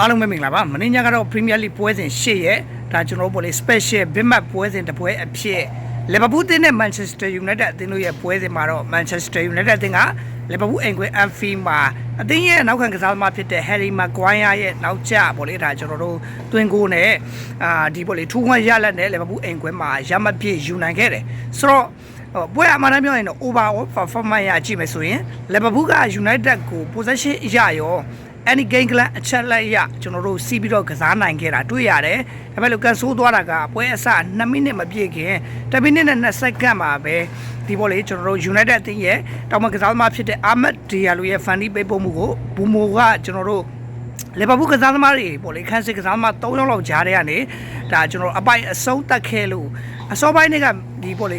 အားလုံးပဲမင်္ဂလာပါမင်းညကတော့ Premier League ပွဲစဉ်၈ရက်ဒါကျွန်တော်တို့ပေါ့လေ special big match ပွဲစဉ်တစ်ပွဲအဖြစ် Liverpool တင်းနဲ့ Manchester United အသင်းတို့ရဲ့ပွဲစဉ်မှာတော့ Manchester United အသင်းက Liverpool အိမ်ကွင်း Anfield မှာအသင်းရဲ့နောက်ခံကစားသမားဖြစ်တဲ့ Harry Maguire ရဲ့နောက်ကျပေါ့လေဒါကျွန်တော်တို့တွင်ကိုနဲ့အာဒီပေါ့လေထူးခွန်းရလက်နဲ့ Liverpool အိမ်ကွင်းမှာရမပြည့်ယူနိုင်ခဲ့တယ်ဆိုတော့ဟိုပွဲအမှန်တမ်းပြောရင်တော့ overall performance ရကြည့်မယ်ဆိုရင် Liverpool က United ကို possession ရရော any game plan အချက်လက်ရကျွန်တော်တို့စီးပြီးတော့ကစားနိုင်ခဲ့တာတွေ့ရတယ်ဒါပေမဲ့လို့ကန်ဆိုးသွားတာကပွဲအစ2မိနစ်မပြည့်ခင်1မိနစ်နဲ့2စက္ကန့်မှာပဲဒီဘောလေကျွန်တော်တို့ United အသင်းရဲ့တောင်မကစားသမားဖြစ်တဲ့ Ahmed Diallo ရဲ့ funny ပေးပို့မှုကိုဘူမိုကကျွန်တော်တို့လီဗာပူးကစားသမားတွေပေါ့လေခန်းစစ်ကစားသမား3ယောက်လောက်ကြားတဲ့ကနေဒါကျွန်တော်အပိုင်အဆုံးတက်ခဲ့လို့အစောပိုင်းတွေကဒီပေါ့လေ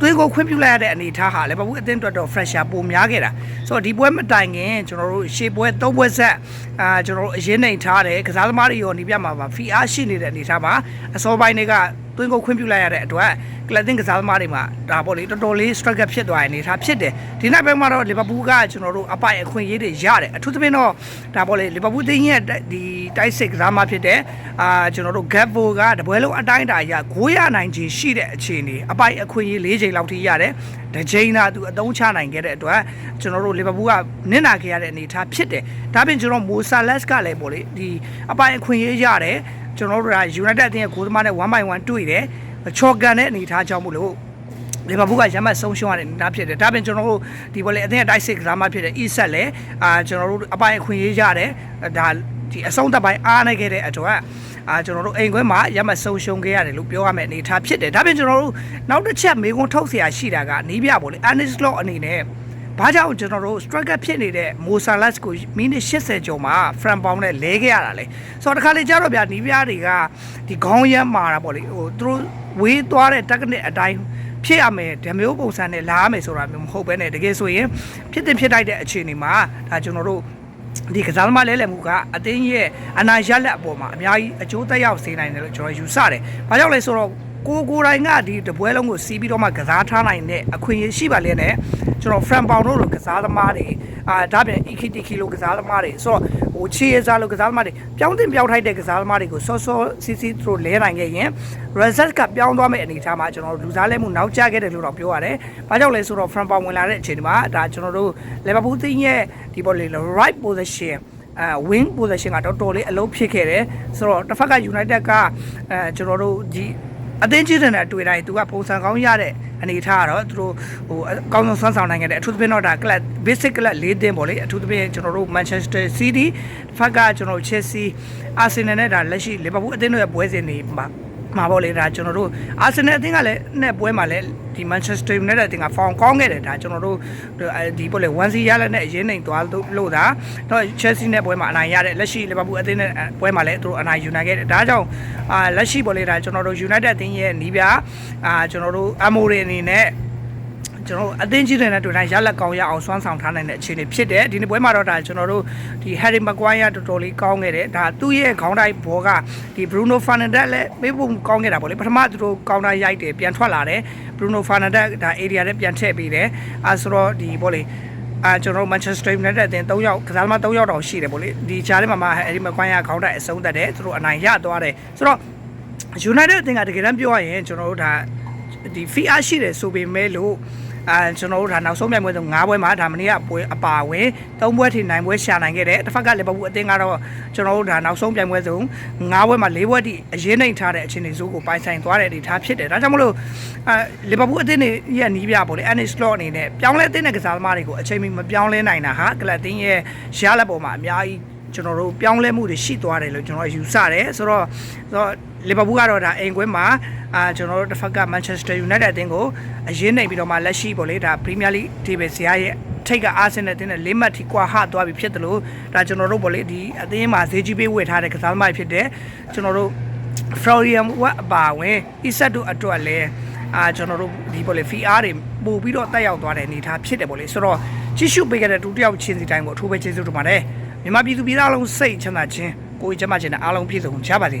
သွေးကိုခွင့်ပြုလိုက်ရတဲ့အနေအထားဟာလီဗာပူးအသင်းအတွက်တော့ fresher ပိုများခဲ့တာဆိုတော့ဒီပွဲမတိုင်ခင်ကျွန်တော်တို့ရှေ့ပွဲ၃ပွဲဆက်အာကျွန်တော်တို့အရင်နေထားတယ်ကစားသမားတွေရောနေပြမှာပါဖီအားရှိနေတဲ့အနေအထားမှာအစောပိုင်းတွေက သွင်းကိုခွင့်ပြုလိုက်ရတဲ့အတွက်ကလပ်တင်ကစားသမားတွေမှာဒါပေါ့လေတော်တော်လေး struggle ဖြစ်သွားတဲ့အနေအထားဖြစ်တယ်ဒီနောက်ပိုင်းမှာတော့လီဗာပူးကကျွန်တော်တို့အပိုင်အခွင့်အရေးတွေရတယ်အထူးသဖြင့်တော့ဒါပေါ့လေလီဗာပူးတင်းရဲ့ဒီတိုက်စစ်ကစားသမားဖြစ်တဲ့အာကျွန်တော်တို့ Gakpo ကတပွဲလုံးအတိုင်းအတာရ900နိုင်ချေရှိတဲ့အခြေအနေအပိုင်အခွင့်အရေး၄ချိန်လောက်ထိရတယ်တစ်ချိန်သာသူအသုံးချနိုင်ခဲ့တဲ့အတွက်ကျွန်တော်တို့လီဗာပူးကနစ်နာခဲ့ရတဲ့အနေအထားဖြစ်တယ်ဒါပြင်ကျွန်တော်မိုဆာလက်စ်ကလည်းပေါ့လေဒီအပိုင်အခွင့်အရေးရတယ် ကျွန်တော်တို့က United အသင်းရဲ့ဂိုးသမားနဲ့1 by 1တွေ့တယ်ချော်ကန်တဲ့အနေအထားကြောင့်မို့လို့ လီဗာပူးကရမ်းမတ်ဆုံးရှုံးရတဲ့အနေအထားဖြစ်တယ်ဒါပြင်ကျွန်တော်တို့ဒီဘောလေအသင်းရဲ့တိုက်စစ်ကစားမဖြစ်တဲ့ E-set လည်းအာကျွန်တော်တို့အပိုင်းအခွင့်ရေးရတယ်ဒါဒီအဆုံးသက်ပိုင်းအားနေခဲ့တဲ့အတွက်အာကျွန်တော်တို့အိမ်ခွဲမှာရမ်းမတ်ဆုံးရှုံးခဲ့ရတယ်လို့ပြောရမယ့်အနေအထားဖြစ်တယ်ဒါပြင်ကျွန်တော်တို့နောက်တစ်ချက်မေကွန်းထုတ်เสียရှိတာကနီးပြဘောလေ Anis Law အနေနဲ့ ဘာကြောင့်ကျွန်တော်တို့ striker ဖြစ်နေတဲ့ Mosalas ကိုမိနစ်80ကျော်မှာ front bound နဲ့လဲခဲ့ရတာလေဆိုတော့တခါလေကြာတော့ဗျာနီးပြတွေကဒီခေါင်းရမ်းမာတာပေါ့လေဟိုသူတို့ဝေးသွားတဲ့ technique အတိုင်းဖြစ်ရမယ်ဓမျိုးပုံစံနဲ့လာရမယ်ဆိုတာမျိုးမဟုတ်ဘဲနဲ့တကယ်ဆိုရင်ဖြစ်တဲ့ဖြစ်တိုက်တဲ့အခြေအနေမှာဒါကျွန်တော်တို့ဒီကစားသမားလဲလှယ်မှုကအတင်းရဲ့အနာရလက်အပေါ်မှာအများကြီးအကျိုးသက်ရောက်စေနိုင်တယ်လို့ကျွန်တော်ယူဆတယ်။ဘာကြောင့်လဲဆိုတော့ ကိုကိုတိုင်းကဒီတပွဲလုံးကိုစီးပြီးတော့မှကစားထားနိုင်တဲ့အခွင့်အရေးရှိပါလေနဲ့ကျွန်တော် Fran Pound တို့လိုကစားသမားတွေအာဒါပြင် EKTK လိုကစားသမားတွေဆိုတော့ဟိုချီရစားလိုကစားသမားတွေပြောင်းတင်ပြောင်းထိုက်တဲ့ကစားသမားတွေကိုစောစောစီးစီးသူတို့လဲနိုင်ခဲ့ရင် result ကပြောင်းသွားမယ့်အနေအထားမှာကျွန်တော်တို့လူစားလဲမှုနောက်ကျခဲ့တယ်လို့တော့ပြောရတယ်။ဘာကြောင့်လဲဆိုတော့ Fran Pound ဝင်လာတဲ့အချိန်မှာဒါကျွန်တော်တို့ Liverpool တင်းရဲ့ဒီပေါ်လေ right position အဲ wing position ကတော်တော်လေးအလုံးဖြစ်ခဲ့တယ်ဆိုတော့တစ်ဖက်က United ကအဲကျွန်တော်တို့ဒီ အသင်းကြီးတဲ့အတွေ့အတိုင်းသူကပုံစံကောင်းရတဲ့အနေထားကတော့သူတို့ဟိုအကောင်းဆုံးဆွမ်းဆောင်နိုင်ခဲ့တယ်အထူးသဖြင့်တော့ဒါ club basic club ၄သင်းပေါ့လေအထူးသဖြင့်ကျွန်တော်တို့ Manchester City တစ်ဖက်ကကျွန်တော်တို့ Chelsea Arsenal နဲ့ဒါလက်ရှိ Liverpool အသင်းတို့ရဲ့ပွဲစဉ်တွေမှာ မှာပေါ့လေဒါကျွန်တော်တို့ Arsenal အသင်းကလည်းနဲ့ပွဲမှာလည်းဒီ Manchester United အသင်းကဖောင်ကောင်းခဲ့တယ်ဒါကျွန်တော်တို့ဒီပေါ့လေ1 0ရလက်နဲ့အရင်နိုင်သွားလို့ဒါတော့ Chelsea နဲ့ပွဲမှာအနိုင်ရတဲ့လက်ရှိ Liverpool အသင်းနဲ့ပွဲမှာလည်းသူတို့အနိုင်ယူနိုင်ခဲ့တယ်ဒါကြောင့်အာလက်ရှိပေါ့လေဒါကျွန်တော်တို့ United အသင်းရဲ့နီးပြအာကျွန်တော်တို့ Amore အနေနဲ့ ကျွန်တော်တို့အသင်းကြီးတွေနဲ့တွေ့တိုင်းရလက်ကောင်းရအောင်စွမ်းဆောင်ထားနိုင်တဲ့အခြေအနေဖြစ်တယ်ဒီနေ့ပွဲမှာတော့ဒါကျွန်တော်တို့ဒီ Harry Maguire တော်တော်လေးကောင်းခဲ့တယ်ဒါသူ့ရဲ့ခေါင်းတိုင်းဘောကဒီ Bruno Fernandes လည်းပေးဖို့ကောင်းခဲ့တာပေါ့လေပထမသူတို့ကောင်းတိုင်းရိုက်တယ်ပြန်ထွက်လာတယ် Bruno Fernandes ဒါ area နဲ့ပြန်ထည့်ပေးတယ်အဲဆိုတော့ဒီပေါ့လေအာကျွန်တော်တို့ Manchester United အသင်း3ယောက်ကစားသမား3ယောက်တောင်ရှိတယ်ပေါ့လေဒီချားထဲမှာမှ Harry Maguire ခေါင်းတိုင်းအဆုံးသက်တယ်သူတို့အနိုင်ရသွားတယ်ဆိုတော့ United အသင်းကတကယ်တမ်းပြောရရင်ကျွန်တော်တို့ဒါဒီ fee အားရှိတယ်ဆိုပေမဲ့လို့ အာကျွန်တော်တို့ဒါနောက်ဆုံးပြိုင်ပွဲဆို9ပွဲမှာဒါမနေ့ကပွဲအပါဝင်3ပွဲထိနိုင်ပွဲရှာနိုင်ခဲ့တယ်တစ်ဖက်ကလီဗာပူးအသင်းကတော့ကျွန်တော်တို့ဒါနောက်ဆုံးပြိုင်ပွဲဆို9ပွဲမှာ4ပွဲထိအရင်နိုင်ထားတဲ့အခြေအနေစိုးကိုပိုင်ဆိုင်သွားတဲ့အနေထားဖြစ်တယ်ဒါကြောင့်မလို့အာလီဗာပူးအသင်းရဲ့နီးပြပေါ့လေ Anis Slot အနေနဲ့ပြောင်းလဲတဲ့ကစားသမားတွေကိုအချိန်မီမပြောင်းလဲနိုင်တာဟာကလပ်တင်းရဲ့ရလက်ပေါ်မှာအများကြီးကျွန်တော်တို့ပြောင်းလဲမှုတွေရှိသွားတယ်လို့ကျွန်တော်ယူဆတယ်ဆိုတော့ဆိုတော့ လီဗာပူးကတော့ဒါအိမ်ကွင်းမှာအာကျွန်တော်တို့တစ်ဖက်က Manchester United အသင်းကိုအရင်နိုင်ပြီးတော့မှလက်ရှိပေါ့လေဒါ Premier League ဒီပဲဇာတ်ရဲ့ထိတ်ကအာဆင်နယ်တင်းနဲ့လေးမှတ်ထိကွာဟသွားပြီဖြစ်တယ်လို့ဒါကျွန်တော်တို့ပေါ့လေဒီအသင်းမှာဈေးကြီးပေးဝယ်ထားတဲ့ကစားသမားတွေဖြစ်တဲ့ကျွန်တော်တို့ Florian Watt အပါဝင် Isak တို့အတွက်လည်းအာကျွန်တော်တို့ဒီပေါ့လေ VR တွေပို့ပြီးတော့တက်ရောက်သွားတဲ့အနေအထားဖြစ်တယ်ပေါ့လေဆိုတော့ကြည့်ရှုပေးခဲ့တဲ့ဒုတိယချင်းစီတိုင်းကိုအထူးပဲကျေးဇူးတင်ပါတယ်မြန်မာပြည်သူပြည်သားအလုံးစိတ်ချမ်းသာခြင်းကိုယ်ကျမ်းမာခြင်းနဲ့အားလုံးပြည့်စုံကြပါစေ